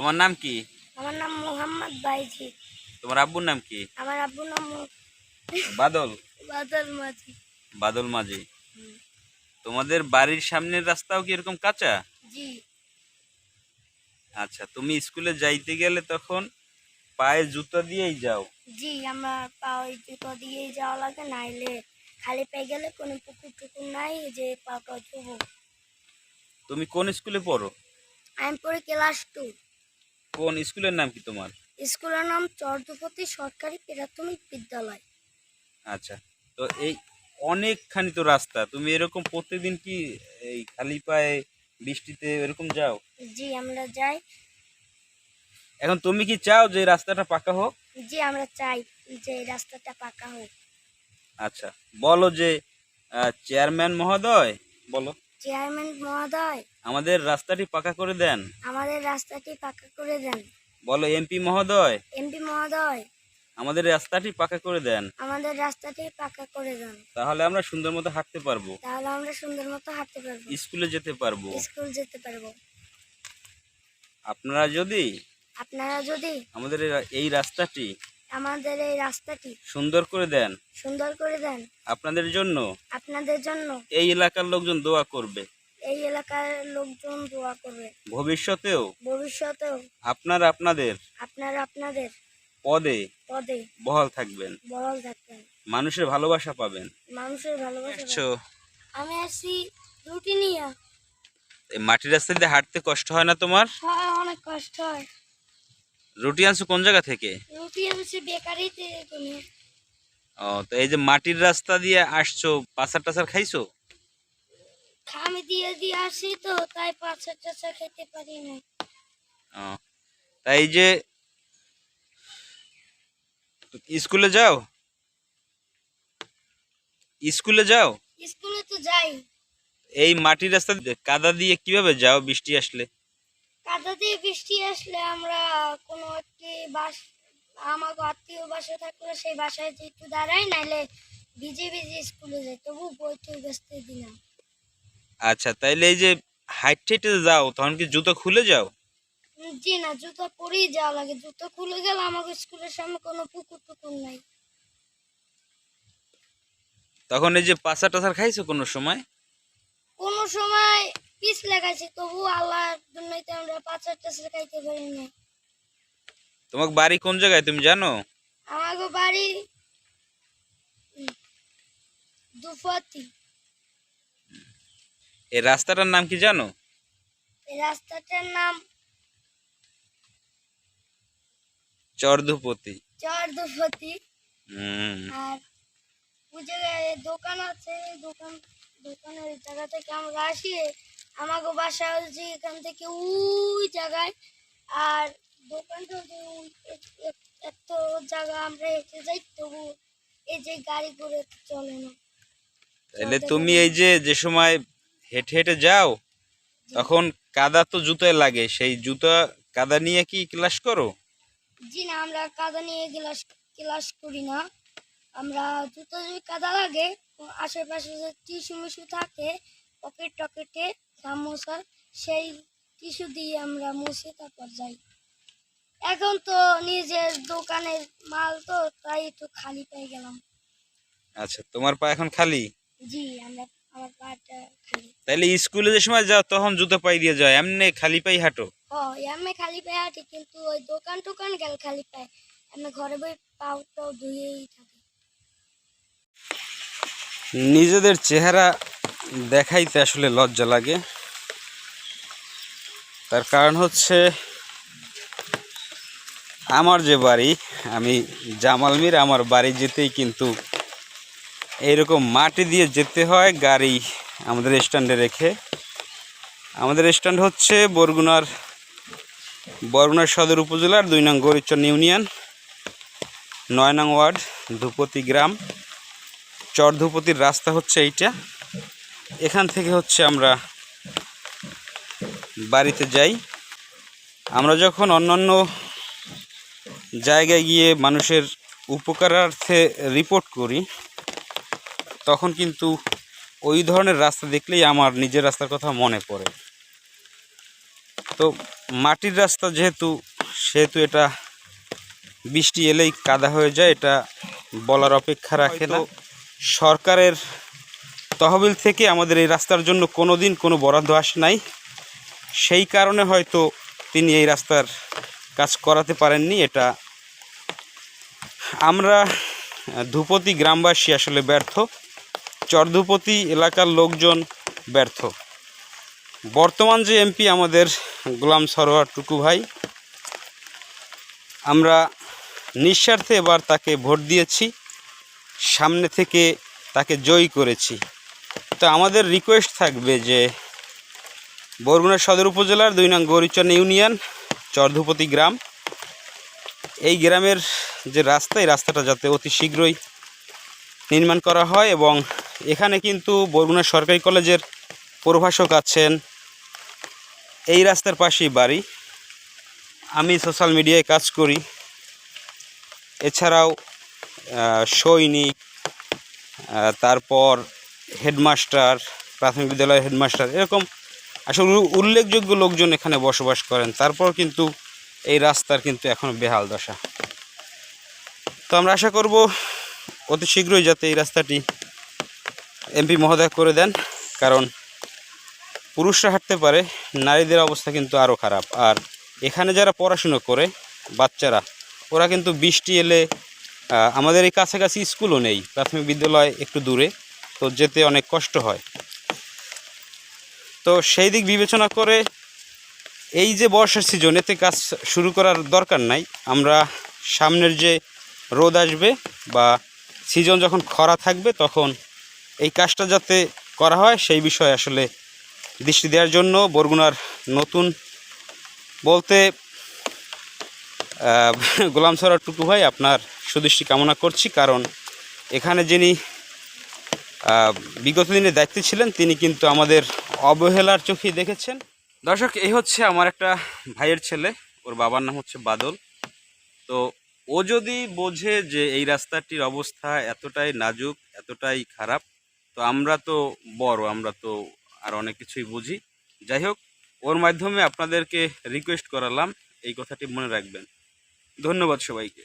তোমার নাম কি? আমার নাম মোহাম্মদ বাইজি। তোমার আব্বুর নাম কি? আমার আব্বুর নাম বাদল। বাদল মাঝি। বাদল মাঝি। তোমাদের বাড়ির সামনের রাস্তাও কি এরকম কাঁচা? জি। আচ্ছা তুমি স্কুলে যাইতে গেলে তখন পায়ে জুতা দিয়েই যাও। জি আমার পায়ে জুতো দিয়েই যাওয়া লাগে নাইলে খালি পেয়ে গেলে কোনো পুকুর টুকুর নাই যে পাটা ধুবো তুমি কোন স্কুলে পড়ো? আমি পড়ি ক্লাস টু। কোন স্কুলের নাম কি তোমার? স্কুলের নাম চর্দপতি সরকারি প্রাথমিক বিদ্যালয়। আচ্ছা তো এই অনেকখানি তো রাস্তা তুমি এরকম প্রত্যেকদিন কি এই খালি পায়ে বৃষ্টিতে এরকম যাও? জি আমরা যাই। এখন তুমি কি চাও যে রাস্তাটা পাকা হোক? জি আমরা চাই যে রাস্তাটা পাকা হোক। আচ্ছা বলো যে চেয়ারম্যান মহোদয় বলো। চেয়ারম্যান মহোদয়। আমাদের রাস্তাটি পাকা করে দেন। আমাদের রাস্তাটি পাকা করে দেন। বলো এমপি মহোদয়। এমপি মহোদয়। আমাদের রাস্তাটি পাকা করে দেন। আমাদের রাস্তাটি পাকা করে দেন। তাহলে আমরা সুন্দর মতো হাঁটতে পারব। তাহলে আমরা সুন্দর মতো হাঁটতে পারব। স্কুলে যেতে পারব। স্কুল যেতে পারব। আপনারা যদি আপনারা যদি আমাদের এই- এই রাস্তাটি আমাদের এই রাস্তাটি। সুন্দর করে দেন। সুন্দর করে দেন। আপনাদের জন্য। আপনাদের জন্য। এই এলাকার লোকজন দোয়া করবে। এই এলাকার লোকজন দোয়া করবে। ভবিষ্যতেও। ভবিষ্যতেও। আপনার আপনাদের। আপনারা আপনাদের। পদে। পদে। বহাল থাকবেন। বহাল থাকবেন। মানুষের ভালোবাসা পাবেন। মানুষের ভালোবাসা আমি আসছি রুটি নিয়ে। এই মাটির রাস্তা দিয়ে হাঁটতে কষ্ট হয় না তোমার? হয় অনেক কষ্ট হয়। রুটি আনছো কোন জায়গা থেকে? রুটি আনছি বেকারিতে তুমি ও তো এই যে মাটির রাস্তা দিয়ে আসছো পাসার টাসার খাইছো? আমি দিয়ে দিয়ে আসি তো তাই পাঁচা টাচা খেতে পারি না। ও তাই যে স্কুলে যাও? স্কুলে যাও? স্কুলে তো যাই। এই মাটির রাস্তা কাদা দিয়ে কীভাবে যাও বৃষ্টি আসলে? কাদা দিয়ে বৃষ্টি আসলে আমরা কোনো একটি বাস আমার আত্মীয় বাসা থাকলে সেই বাসায় যে একটু দাঁড়াই নাইলে ভিজে ভিজে স্কুলে যাই তবু বই টই বেসতে দিলাম আচ্ছা তাইলে এই যে হাইট হেঁটে যাও তখন কি জুতো খুলে যাও? জি না জুতো পরেই যাওয়া লাগে। জুতো খুলে গেলে আমাকে স্কুলের সামনে কোনো পুকুর টুকুর নাই। তখন এই যে পাসা টাসার খাইছো কোনো সময়? কোনো সময় পিস লাগাইছি তবু আল্লাহর জন্যই তো আমরা পাঁচ চারটা খাইতে পারি না। তোমার বাড়ি কোন জায়গায় তুমি জানো? আমাকে বাড়ি দুফাতি। এই রাস্তাটার নাম কি জানো? এই রাস্তাটার নাম চর্ধপতি চর দুফাতি হুম। আর ওই জায়গায় দোকান আছে দোকান দোকানের জায়গা থেকে আমরা আসি আমাকে বাসা হচ্ছে এখান থেকে ওই জায়গায়। আর দোকানটা এত জায়গা আমরা হেঁটে যাই তবু এই যে গাড়ি করে চলে না। তাহলে তুমি এই যে যে সময় হেঁটে হেঁটে যাও তখন কাদা তো জুতোয় লাগে। সেই জুতা কাদা নিয়ে কি ক্লাস করো? জি না আমরা কাদা নিয়ে ক্লাস ক্লাস করি না। আমরা জুতো যদি কাদা লাগে আশেপাশে যে টিস্যু মিশু থাকে পকেট টকেটে গামোছা সেই টিস্যু দিয়ে আমরা মুছে তারপর যাই। এখন তো নিজের দোকানের মাল তো তাই একটু খালি পেয়ে গেলাম। আচ্ছা তোমার পা এখন খালি? জি আমরা আমার পাটা খালি। তাহলে স্কুলে যে সময় যাও তখন জুতো পাই দিয়ে যাও এমনি খালি পাই হাঁটো। ও এমনি খালি পায়ে হাঁটি কিন্তু ওই দোকান টোকান গেল খালি পায় এমনি ঘরে বই পাউটাও ধুয়েই থাকে। নিজেদের চেহারা দেখাইতে আসলে লজ্জা লাগে। তার কারণ হচ্ছে, আমার যে বাড়ি, আমি জামাল মির, আমার বাড়ি যেতেই কিন্তু এইরকম মাটি দিয়ে যেতে হয়, গাড়ি আমাদের স্ট্যান্ডে রেখে। আমাদের স্ট্যান্ড হচ্ছে বরগুনার বরগুনার সদর উপজেলার দুই নং গরিচন ইউনিয়ন, নয় নং ওয়ার্ড, ধুপতি গ্রাম। চরধুপতির রাস্তা হচ্ছে এইটা। এখান থেকে হচ্ছে আমরা বাড়িতে যাই। আমরা যখন অন্যান্য জায়গায় গিয়ে মানুষের উপকারার্থে রিপোর্ট করি তখন কিন্তু ওই ধরনের রাস্তা দেখলেই আমার নিজের রাস্তার কথা মনে পড়ে। তো মাটির রাস্তা যেহেতু সেহেতু এটা বৃষ্টি এলেই কাদা হয়ে যায় এটা বলার অপেক্ষা রাখে না। সরকারের তহবিল থেকে আমাদের এই রাস্তার জন্য কোনো দিন কোনো বরাদ্দ আসে নাই। সেই কারণে হয়তো তিনি এই রাস্তার কাজ করাতে পারেননি। এটা আমরা, ধুপতি গ্রামবাসী আসলে ব্যর্থ। চরধুপতি এলাকার লোকজন ব্যর্থ। বর্তমান যে এমপি আমাদের গোলাম সরোয়ার টুকু ভাই, আমরা নিঃস্বার্থে এবার তাকে ভোট দিয়েছি, সামনে থেকে তাকে জয়ী করেছি। তো আমাদের রিকোয়েস্ট থাকবে যে বরগুনা সদর উপজেলার দুই নং গৌরীচন ইউনিয়ন, চরধুপতি গ্রাম। এই গ্রামের যে রাস্তা, এই রাস্তাটা যাতে অতি শীঘ্রই নির্মাণ করা হয় এবং এখানে কিন্তু বরগুনা সরকারি কলেজের প্রভাষক আছেন। এই রাস্তার পাশেই বাড়ি। আমি সোশ্যাল মিডিয়ায় কাজ করি। এছাড়াও সৈনিক তারপর হেডমাস্টার, প্রাথমিক বিদ্যালয়ের হেডমাস্টার, এরকম আসলে উল্লেখযোগ্য লোকজন এখানে বসবাস করেন। তারপর কিন্তু এই রাস্তার কিন্তু এখনও বেহাল দশা। তো আমরা আশা করব অতি শীঘ্রই যাতে এই রাস্তাটি এমপি মহোদয় করে দেন, কারণ পুরুষরা হাঁটতে পারে, নারীদের অবস্থা কিন্তু আরও খারাপ। আর এখানে যারা পড়াশুনো করে, বাচ্চারা, ওরা কিন্তু বৃষ্টি এলে আমাদের এই কাছাকাছি স্কুলও নেই। প্রাথমিক বিদ্যালয় একটু দূরে। তো যেতে অনেক কষ্ট হয়। তো সেই দিক বিবেচনা করে এই যে বর্ষার সিজন এতে কাজ শুরু করার দরকার নাই। আমরা সামনের যে রোদ আসবে বা সিজন যখন খরা থাকবে, তখন এই কাজটা যাতে করা হয়, সেই বিষয়ে আসলে দৃষ্টি দেওয়ার জন্য বরগুনার নতুন বলতে গোলাম সরার টুকু ভাই আপনার সুদৃষ্টি কামনা করছি। কারণ এখানে যিনি বিগত দিনে দায়িত্বে ছিলেন, তিনি কিন্তু আমাদের অবহেলার চোখেই দেখেছেন। দর্শক, এই হচ্ছে আমার একটা ভাইয়ের ছেলে, ওর বাবার নাম হচ্ছে বাদল। তো ও যদি বোঝে যে এই রাস্তাটির অবস্থা এতটাই নাজুক, এতটাই খারাপ, তো আমরা তো বড়, আমরা তো আর অনেক কিছুই বুঝি। যাই হোক, ওর মাধ্যমে আপনাদেরকে রিকোয়েস্ট করালাম, এই কথাটি মনে রাখবেন। ধন্যবাদ সবাইকে।